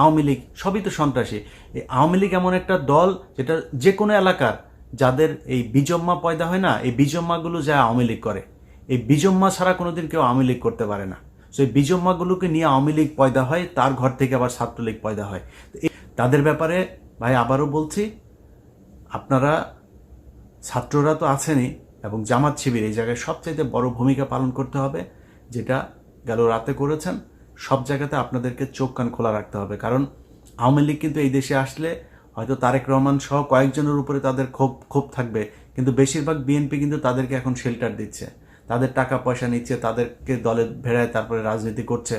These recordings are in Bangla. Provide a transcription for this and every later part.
আওয়ামী লীগ, সবই তো সন্ত্রাসী। এই আওয়ামী লীগ এমন একটা দল যেটা যে কোনো এলাকার, যাদের এই বিজম্মা পয়দা হয় না, এই বিজম্মাগুলো যা আওয়ামী লীগ করে। এই বিজম্মা ছাড়া কোনোদিন কেউ আওয়ামী লীগ করতে পারে না। তো এই বিজম্মাগুলোকে নিয়ে আওয়ামী লীগ পয়দা হয়, তার ঘর থেকে আবার ছাত্রলীগ পয়দা হয়। তাদের ব্যাপারে ভাই আবারও বলছি, আপনারা ছাত্ররা তো আছেনই এবং জামাত শিবির এই জায়গায় সবচাইতে বড় ভূমিকা পালন করতে হবে, যেটা গেল রাতে করেছেন। সব জায়গাতে আপনাদেরকে চোখ কান খোলা রাখতে হবে। কারণ আওয়ামী লীগ কিন্তু এই দেশে আসলে হয়তো তারেক রহমান সহ কয়েকজনের উপরে তাদের ক্ষোভ ক্ষোভ থাকবে। কিন্তু বেশিরভাগ বিএনপি কিন্তু তাদেরকে এখন শেল্টার দিচ্ছে। তাদের টাকা পয়সা নিচ্ছে, তাদেরকে দলে ভেড়ায় তারপরে রাজনীতি করছে।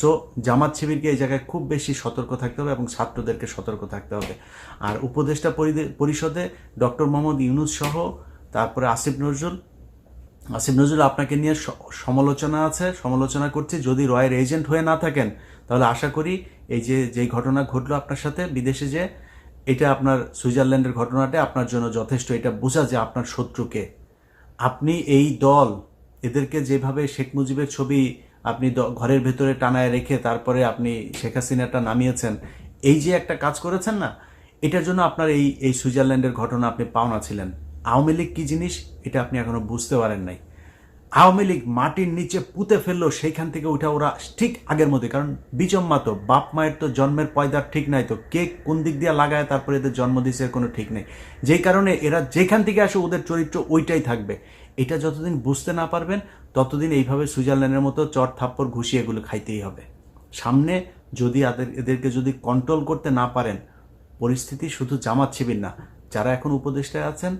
সো জামাত শিবিরকে এই জায়গায় খুব বেশি সতর্ক থাকতে হবে এবং ছাত্রদেরকে সতর্ক থাকতে হবে। আর উপদেষ্টা পরিষদে ডক্টর মোহাম্মদ ইউনুস সহ, তারপরে আসিফ নজরুল আসিফ নজরুল, আপনাকে নিয়ে সমালোচনা আছে, সমালোচনা করছি। যদি রয়ের এজেন্ট হয়ে না থাকেন, তাহলে আশা করি এই যে, যেই ঘটনা ঘটলো আপনার সাথে বিদেশে যে, এটা আপনার সুইজারল্যান্ডের ঘটনাটা আপনার জন্য যথেষ্ট। এটা বোঝা যে আপনার শত্রুকে। আপনি এই দল, এদেরকে যেভাবে শেখ মুজিবের ছবি আপনি ঘরের ভেতরে টানায় রেখে তারপরে আপনি শেখ হাসিনাটা নামিয়েছেন, এই যে একটা কাজ করেছেন না, এটার জন্য আপনার এই এই সুইজারল্যান্ডের ঘটনা আপনি পাওনা ছিলেন। আওয়ামী লীগ কি জিনিস? এটা আপনি এখনও বুঝতে পারেন নাই। আওয়ামী লীগ মাটির নিচে পুঁতে ফেলল, সেইখান থেকে উঠে ওরা ঠিক আগের মধ্যে কারণ বিচম্মা তো বাপ মায়ের তো জন্মের পয়দার ঠিক নাই তো। কে কোন দিক দিয়ে লাগায়, তারপরে এদের জন্ম দিছে কোনো ঠিক নেই। যেই কারণে এরা যেখান থেকে আসে, ওদের চরিত্র ওইটাই থাকবে। এটা যতদিন বুঝতে না পারবেন, ততদিন এইভাবে সুইজারল্যান্ডের মতো চট থাপ্পড় ঘুষিয়ে এগুলো খাইতেই হবে। সামনে যদি এদের এদেরকে যদি কন্ট্রোল করতে না পারেন, পরিস্থিতি শুধু জামাত শিবির না, যারা এখন উপদেষ্টায় আছেন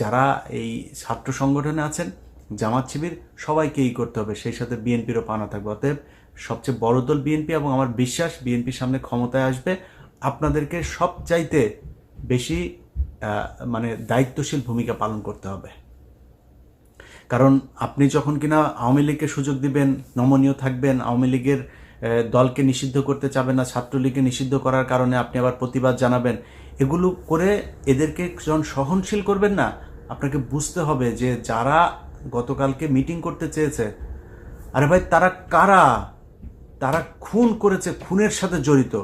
যারা এই ছাত্র সংগঠনে আছেন, জামাত শিবির সবাইকে এই করতে হবে। সেই সাথে বিএনপিরও পানা থাকবে। অতএব সবচেয়ে বড় দল বিএনপি এবং আমার বিশ্বাস বিএনপির সামনে ক্ষমতায় আসবে। আপনাদেরকে সবচাইতে বেশি মানে দায়িত্বশীল ভূমিকা পালন করতে হবে। কারণ আপনি যখন কিনা আওয়ামী লীগকে সুযোগ দিবেন, নমনীয় থাকবেন, আওয়ামী লীগের দলকে নিষিদ্ধ করতে চাবেন না, ছাত্রলীগকে নিষিদ্ধ করার কারণে আপনি আবার প্রতিবাদ জানাবেন, এগুলো করে এদেরকে যখন সহনশীল করবেন না আপনাকে বুঝতে হবে যে যারা গতকালকে মিটিং করতে চেয়েছে, আরে ভাই, তারা কারা? তারা খুন করেছে, খুনের সাথে জড়িত।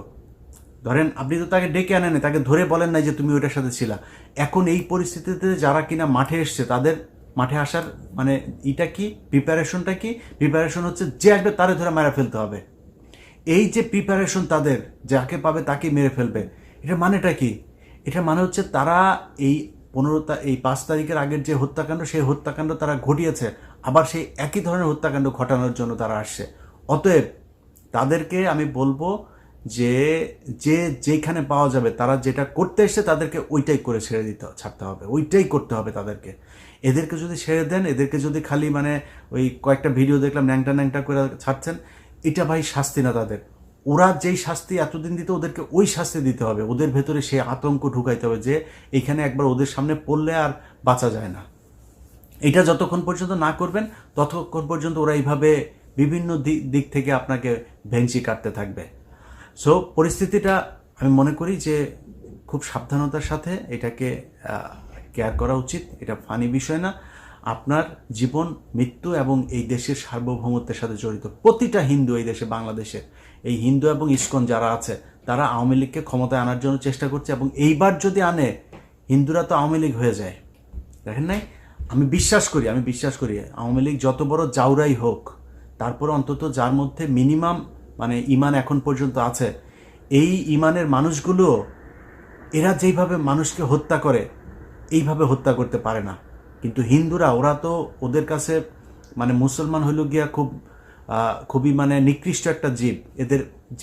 ধরেন, আপনি তো তাকে ডেকে আনেন তাকে ধরে বলেন নাই যে তুমি ওইটার সাথে ছিলা। এখন এই পরিস্থিতিতে যারা কিনা মাঠে এসছে, তাদের মাঠে আসার মানে এটা কি? প্রিপারেশনটা কি? প্রিপারেশন হচ্ছে যে আসবে তারে ধরে মেরে ফেলতে হবে। এই যে প্রিপারেশন তাদের, যাকে পাবে তাকে মেরে ফেলবে। এটা মানেটা কি? এটা মানে হচ্ছে তারা এই পনেরো এই পাঁচ তারিখের আগের যে হত্যাকাণ্ড, সেই হত্যাকাণ্ড তারা ঘটিয়েছে। আবার সেই একই ধরনের হত্যাকাণ্ড ঘটানোর জন্য তারা আসছে। অতএব তাদেরকে আমি বলব যে যে যেখানে পাওয়া যাবে, তারা যেটা করতে এসছে তাদেরকে ওইটাই করে ছেড়ে দিতে ছাড়তে হবে। ওইটাই করতে হবে তাদেরকে। এদেরকে যদি ছেড়ে দেন, এদেরকে যদি খালি মানে ওই কয়েকটা ভিডিও দেখলাম, ন্যাংটা ন্যাংটা করে ছাড়ছেন, এটা ভাই শাস্তি না তাদের। ওরা যেই শাস্তি এতদিন দিতে, ওদেরকে ওই শাস্তি দিতে হবে। ওদের ভেতরে সে আতঙ্ক ঢুকাইতে হবে যে, এখানে একবার ওদের সামনে পড়লে আর বাঁচা যায় না। এটা যতক্ষণ পর্যন্ত না করবেন, ততক্ষণ পর্যন্ত ওরা এইভাবে বিভিন্ন দিক থেকে আপনাকে ভেঞ্চি কাটতে থাকবে। সো পরিস্থিতিটা আমি মনে করি যে, খুব সাবধানতার সাথে এটাকে কেয়ার করা উচিত। এটা ফানি বিষয় না। আপনার জীবন, মৃত্যু এবং এই দেশের সার্বভৌমত্বের সাথে জড়িত প্রতিটা হিন্দু এই দেশে বাংলাদেশে এই হিন্দু এবং ইস্কন যারা আছে, তারা আওয়ামী লীগকে ক্ষমতায় আনার জন্য চেষ্টা করছে এবং এইবার যদি আনে, হিন্দুরা তো আওয়ামী লীগ হয়ে যায়। দেখেন নাই? আমি বিশ্বাস করি, আমি বিশ্বাস করি, আওয়ামী লীগ যত বড় জাউরাই হোক, তারপর অন্তত যার মধ্যে মিনিমাম মানে ইমান এখন পর্যন্ত আছে, এই ইমানের মানুষগুলো, এরা যেইভাবে মানুষকে হত্যা করে, এইভাবে হত্যা করতে পারে না। কিন্তু হিন্দুরা, ওরা তো ওদের কাছে মানে মুসলমান হইল গিয়া খুব খুবই মানে নিকৃষ্ট একটা জীব। এদের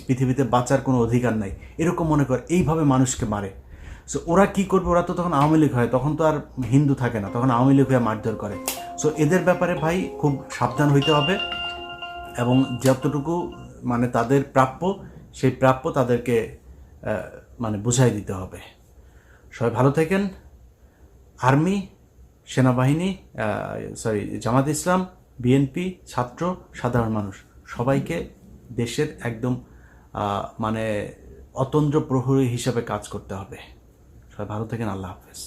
পৃথিবীতে বাঁচার কোনো অধিকার নাই। এরকম মনে করে, এইভাবে মানুষকে মারে। সো ওরা কি করবে? ওরা তো তখন আওয়ামী লীগ হয়, তখন তো আর হিন্দু থাকে না, তখন আওয়ামী লীগ হয়ে মারধর করে। সো এদের ব্যাপারে ভাই খুব সাবধান হইতে হবে এবং যতটুকু মানে তাদের প্রাপ্য, সেই প্রাপ্য তাদেরকে মানে বুঝাই দিতে হবে। সবাই ভালো থাকেন। আর্মি সেনাবাহিনী সরি জামাত ইসলাম, বিএনপি, ছাত্র, সাধারণ মানুষ। সবাইকে দেশের একদম মানে অতন্দ্র প্রহরী হিসাবে কাজ করতে হবে। সবাই ভালো থাকেন, আল্লাহ হাফেজ।